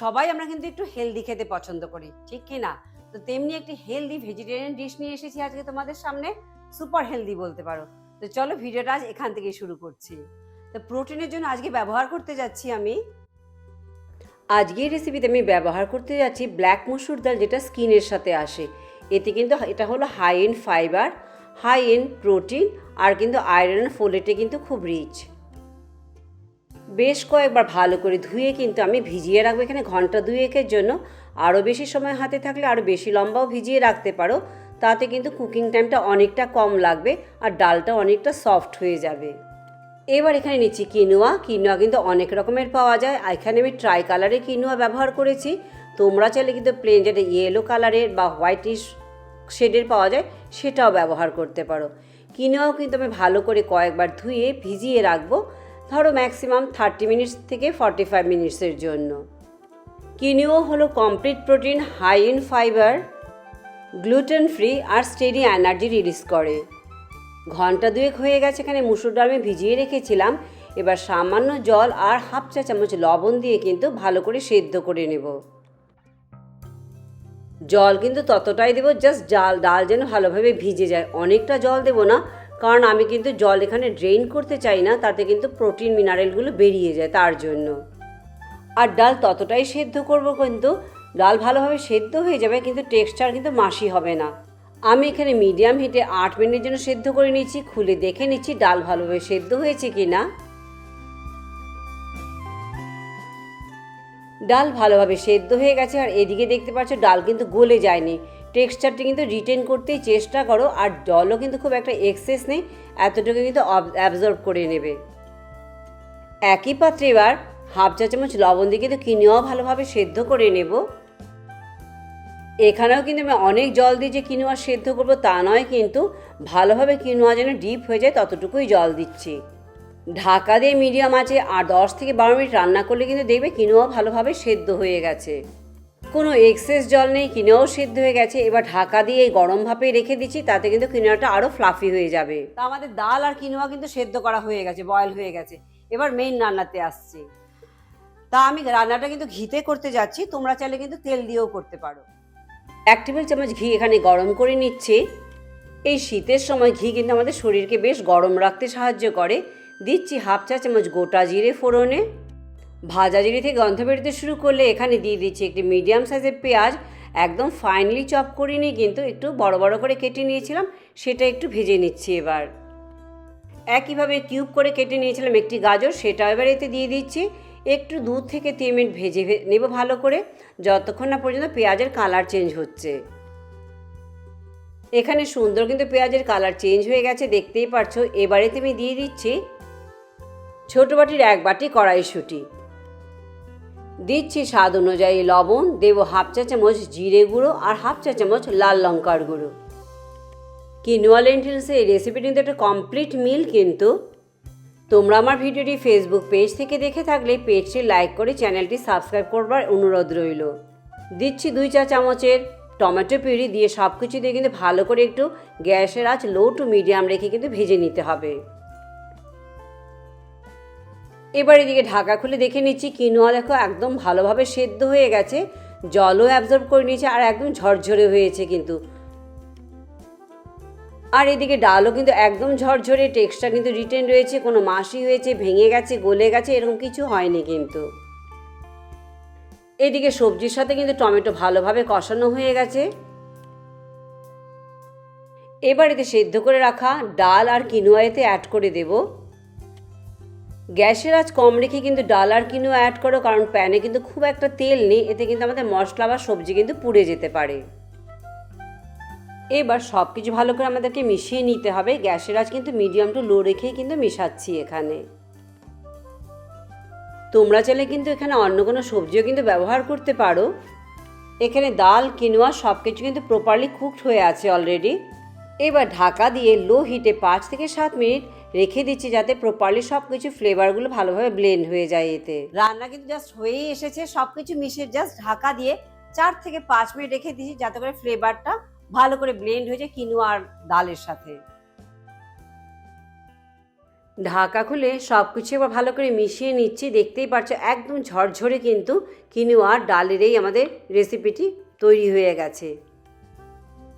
সবাই আমরা কিন্তু একটু হেলদি খেতে পছন্দ করি, ঠিক কি না? তো তেমনি একটি হেলদি ভেজিটেরিয়ান ডিশ নিয়ে এসেছি আজকে তোমাদের সামনে সুপার হেলদি বলতে পারো। তো চলো ভিডিওটা আজ এখান থেকে শুরু করছি। তো প্রোটিনের জন্য আজকে ব্যবহার করতে যাচ্ছি আমি। আজকের রেসিপিতে আমি ব্যবহার করতে যাচ্ছি ব্ল্যাক মসুর ডাল, যেটা স্কিনের সাথে আসে। এতে কিন্তু এটা হলো high and fibre high and protein আর কিন্তু আয়রন ফোলেটে কিন্তু খুব রিচ বেশ কয়েকবার ভালো করে ধুয়ে কিন্তু আমি ভিজিয়ে রাখব। এখানে ঘণ্টা দুয়েকের জন্য। আরও বেশি সময় হাতে থাকলে আরও বেশি লম্বাও ভিজিয়ে রাখতে পারো। তাতে কিন্তু কুকিং টাইমটা অনেকটা কম লাগবে আর ডালটা অনেকটা সফট হয়ে যাবে। এবার এখানে নিচ্ছি কিনোয়া কিনোয়া কিন্তু অনেক রকমের পাওয়া যায়। এখানে আমি ট্রাই কালারের কিনোয়া ব্যবহার করেছি। তোমরা চাইলে কিন্তু প্লেন যেটা ইয়েলো কালারের বা হোয়াইটিশ শেডের পাওয়া যায়, সেটাও ব্যবহার করতে পারো। কিনোয়াও কিন্তু আমি ভালো করে কয়েকবার ধুয়ে ভিজিয়ে রাখব। ধরো ম্যাক্সিমাম থার্টি মিনিটস থেকে ফর্টি ফাইভ মিনিটসের জন্য। কিনিও হলো complete protein high in fibre gluten free R steady energy release করে। ঘণ্টা দুয়েক হয়ে গেছে এখানে মুসুর ডাল আমি ভিজিয়ে রেখেছিলাম। এবার সামান্য জল আর হাফ চা চামচ লবণ দিয়ে কিন্তু ভালো করে সেদ্ধ করে নেব। জল কিন্তু ততটাই দেবো জাস্ট ডাল ডাল যেন ভালোভাবে ভিজে যায়। অনেকটা জল দেবো না কারণ আমি কিন্তু জল এখানে ড্রেন করতে চাই না, তাতে কিন্তু প্রোটিন মিনারেলগুলো বেরিয়ে যায় তার জন্য। আর ডাল ততটাই সেদ্ধ করব কিন্তু, ডাল ভালোভাবে সেদ্ধ হয়ে যাবে কিন্তু টেক্সচার কিন্তু মাসি হবে না। আমি এখানে মিডিয়াম হিটে আট মিনিটের জন্য সেদ্ধ করে নিচ্ছি খুলে দেখে নিচ্ছি ডাল ভালোভাবে সেদ্ধ হয়েছে কি না ডাল ভালোভাবে সেদ্ধ হয়ে গেছে আর এদিকে দেখতে পাচ্ছ ডাল কিন্তু গলে যায়নি। টেক্সচারটি কিন্তু রিটেন করতেই চেষ্টা করো, আর জলও কিন্তু খুব একটা এক্সেস নেই, এতটুকু কিন্তু অ্যাবজর্ব করে নেবে। একই পাত্রে এবার হাফ চা চামচ লবণ দিয়ে কিন্তু কিনোয়াও ভালোভাবে সেদ্ধ করে নেব। এখানেও কিন্তু আমি অনেক জল দিয়ে যে কিনোয়া সেদ্ধ করব তা নয়, কিন্তু ভালোভাবে কিনোয়া যেন ডিপ হয়ে যায় ততটুকুই জল দিচ্ছি। ঢাকা দিয়ে মিডিয়াম আছে, আর দশ থেকে বারো মিনিট রান্না করলে কিন্তু দেখবে কিনোয়া ভালোভাবে সেদ্ধ হয়ে গেছে। কোনো এক্সেস জল নেই কিনোয়াও সেদ্ধ হয়ে গেছে। এবার ঢাকা দিয়ে এই গরম ভাপে রেখে দিচ্ছি, তাতে কিন্তু কিনোয়াটা আরও ফ্লাফি হয়ে যাবে। তা আমাদের ডাল আর কিনোয়া কিন্তু সেদ্ধ করা হয়ে গেছে বয়েল হয়ে গেছে। এবার মেইন রান্নাতে আসছি। তা আমি রান্নাটা কিন্তু ঘিতে করতে যাচ্ছি, তোমরা চাইলে কিন্তু তেল দিয়েও করতে পারো। এক টেবিল চামচ ঘি এখানে গরম করে নিচ্ছি। এই শীতের সময় ঘি কিন্তু আমাদের শরীরকে বেশ গরম রাখতে সাহায্য করে। দিচ্ছি হাফ চা চামচ গোটা জিরে ফোড়নে। ভাজা জিরি থেকে গন্ধ বেরোতে শুরু করলে এখানে দিয়ে দিচ্ছি একটি মিডিয়াম সাইজের পেঁয়াজ। একদম ফাইনলি চপ করিনি কিন্তু একটু বড় বড় করে কেটে নিয়েছিলাম, সেটা একটু ভেজে নিচ্ছি এবার। একইভাবে কিউব করে কেটে নিয়েছিলাম একটি গাজর, সেটাও এবার এতে দিয়ে দিচ্ছি। একটু দু থেকে তিন মিনিট ভেজে নেব ভালো করে, যতক্ষণ না পর্যন্ত পেঁয়াজের কালার চেঞ্জ হচ্ছে। এখানে সুন্দর কিন্তু পেঁয়াজের কালার চেঞ্জ হয়ে গেছে, দেখতেই পারছ। এবারে তুমি দিয়ে দিচ্ছি ছোটো বাটির এক বাটি কড়াইশুঁটি। দিচ্ছি স্বাদ অনুযায়ী লবণ, দেবো হাফ চা চামচ জিরে গুঁড়ো আর হাফ চা চামচ লাল লঙ্কার গুঁড়ো। কিনোয়া লেন্টিলসে এই রেসিপিটি কিন্তু একটা কমপ্লিট মিল কিন্তু। তোমরা আমার ভিডিওটি ফেসবুক পেজ থেকে দেখে থাকলে পেজটি লাইক করে চ্যানেলটি সাবস্ক্রাইব করবার অনুরোধ রইল। দিচ্ছি দুই চা চামচের টমেটো পিউরি দিয়ে সব কিছু দিয়ে কিন্তু ভালো করে একটু গ্যাসের আঁচ লো টু মিডিয়াম রেখে কিন্তু ভেজে নিতে হবে। এবার এদিকে ঢাকা খুলে দেখে নিচ্ছি, কিনোয়া দেখো একদম ভালোভাবে সেদ্ধ হয়ে গেছে, জলও অ্যাবজর্ব করে নিয়েছে আর একদম ঝরঝরে হয়েছে কিন্তু। আর এদিকে ডালও কিন্তু একদম ঝরঝরে টেক্সটা কিন্তু রিটেন রয়েছে, কোনো মাসি হয়েছে, ভেঙে গেছে, গলে গেছে, এরকম কিছু হয়নি কিন্তু। এদিকে সবজির সাথে কিন্তু টমেটো ভালোভাবে কষানো হয়ে গেছে। এবার এতে সেদ্ধ করে রাখা ডাল আর কিনোয়া এতে অ্যাড করে দেব। গ্যাসের আজ কম রেখে কিন্তু ডাল আর অ্যাড করো, কারণ প্যানে কিন্তু খুব একটা তেল নেই, এতে কিন্তু আমাদের মশলা বা সবজি কিন্তু পুড়ে যেতে পারে। এবার সব কিছু ভালো করে আমাদেরকে মিশিয়ে নিতে হবে, গ্যাসের আজ কিন্তু মিডিয়াম টু লো রেখেই কিন্তু মেশাচ্ছি এখানে। তোমরা চাইলে কিন্তু এখানে অন্য কোনো সবজিও কিন্তু ব্যবহার করতে পারো। এখানে ডাল, কিনোয়া সব কিছু কিন্তু প্রপারলি কুকড হয়ে আছে অলরেডি এবার ঢাকা দিয়ে লো হিটে পাঁচ থেকে সাত মিনিট রেখে দিচ্ছি যাতে প্রপারলি সব কিছু ফ্লেভারগুলো ভালোভাবে ব্লেন্ড হয়ে যায় এতে। রান্না কিন্তু জাস্ট হয়েই এসেছে সব কিছু মিশিয়ে জাস্ট ঢাকা দিয়ে চার থেকে পাঁচ মিনিট রেখে দিচ্ছি যাতে করে ফ্লেভারটা ভালো করে ব্লেন্ড হয়ে যায় কিনোয়া আর ডালের সাথে। ঢাকা খুলে সব কিছু এবার ভালো করে মিশিয়ে নিচ্ছি, দেখতেই পারছ একদম ঝরঝরে কিন্তু কিনুয়া ডালের এই আমাদের রেসিপিটি তৈরি হয়ে গেছে।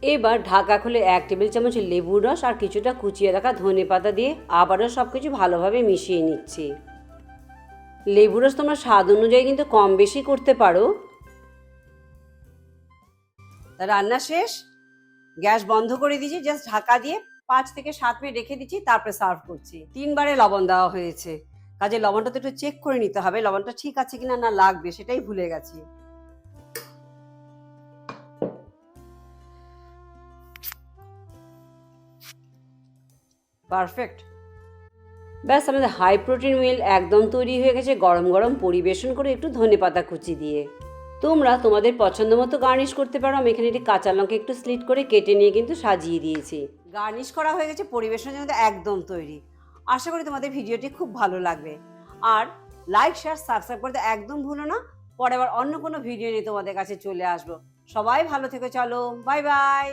এবার ঢাকা খুলে এক টেবিল চামচ লেবুর রস আর কিছুটা কুচিয়ে রাখা ধনে পাতা দিয়ে আবারও সব কিছু ভালোভাবে মিশিয়ে নিচ্ছি। লেবু রস তোমরা স্বাদ অনুযায়ী কিন্তু কম বেশি করতে পারো। রান্না শেষ। গ্যাস বন্ধ করে দিয়েছি, জাস্ট ঢাকা দিয়ে পাঁচ থেকে সাত মিনিট রেখে দিচ্ছি, তারপরে সার্ভ করছি। তিনবারে লবণ দেওয়া হয়েছে। কাজে লবণটা তো একটু চেক করে নিতে হবে, লবণটা ঠিক আছে কিনা না লাগবে সেটাই ভুলে গেছি। পারফেক্ট। ব্যাস আমাদের হাই প্রোটিন মিল একদম তৈরি হয়ে গেছে, গরম গরম পরিবেশন করে একটু ধনে পাতা কুচি দিয়ে। তোমরা তোমাদের পছন্দ মতো গার্নিশ করতে পারো, আমি এখানে একটি কাঁচা লঙ্কা একটু স্লিট করে কেটে নিয়ে কিন্তু সাজিয়ে দিয়েছি। গার্নিশ করা হয়ে গেছে, পরিবেশনের জন্য একদম তৈরি। আশা করি তোমাদের ভিডিওটি খুব ভালো লাগবে। আর লাইক শেয়ার সাবস্ক্রাইব করতে একদম ভুলো না। পরে আবার অন্য কোনো ভিডিও নিয়ে তোমাদের কাছে চলে আসব। সবাই ভালো থেকে, চলো বাই বাই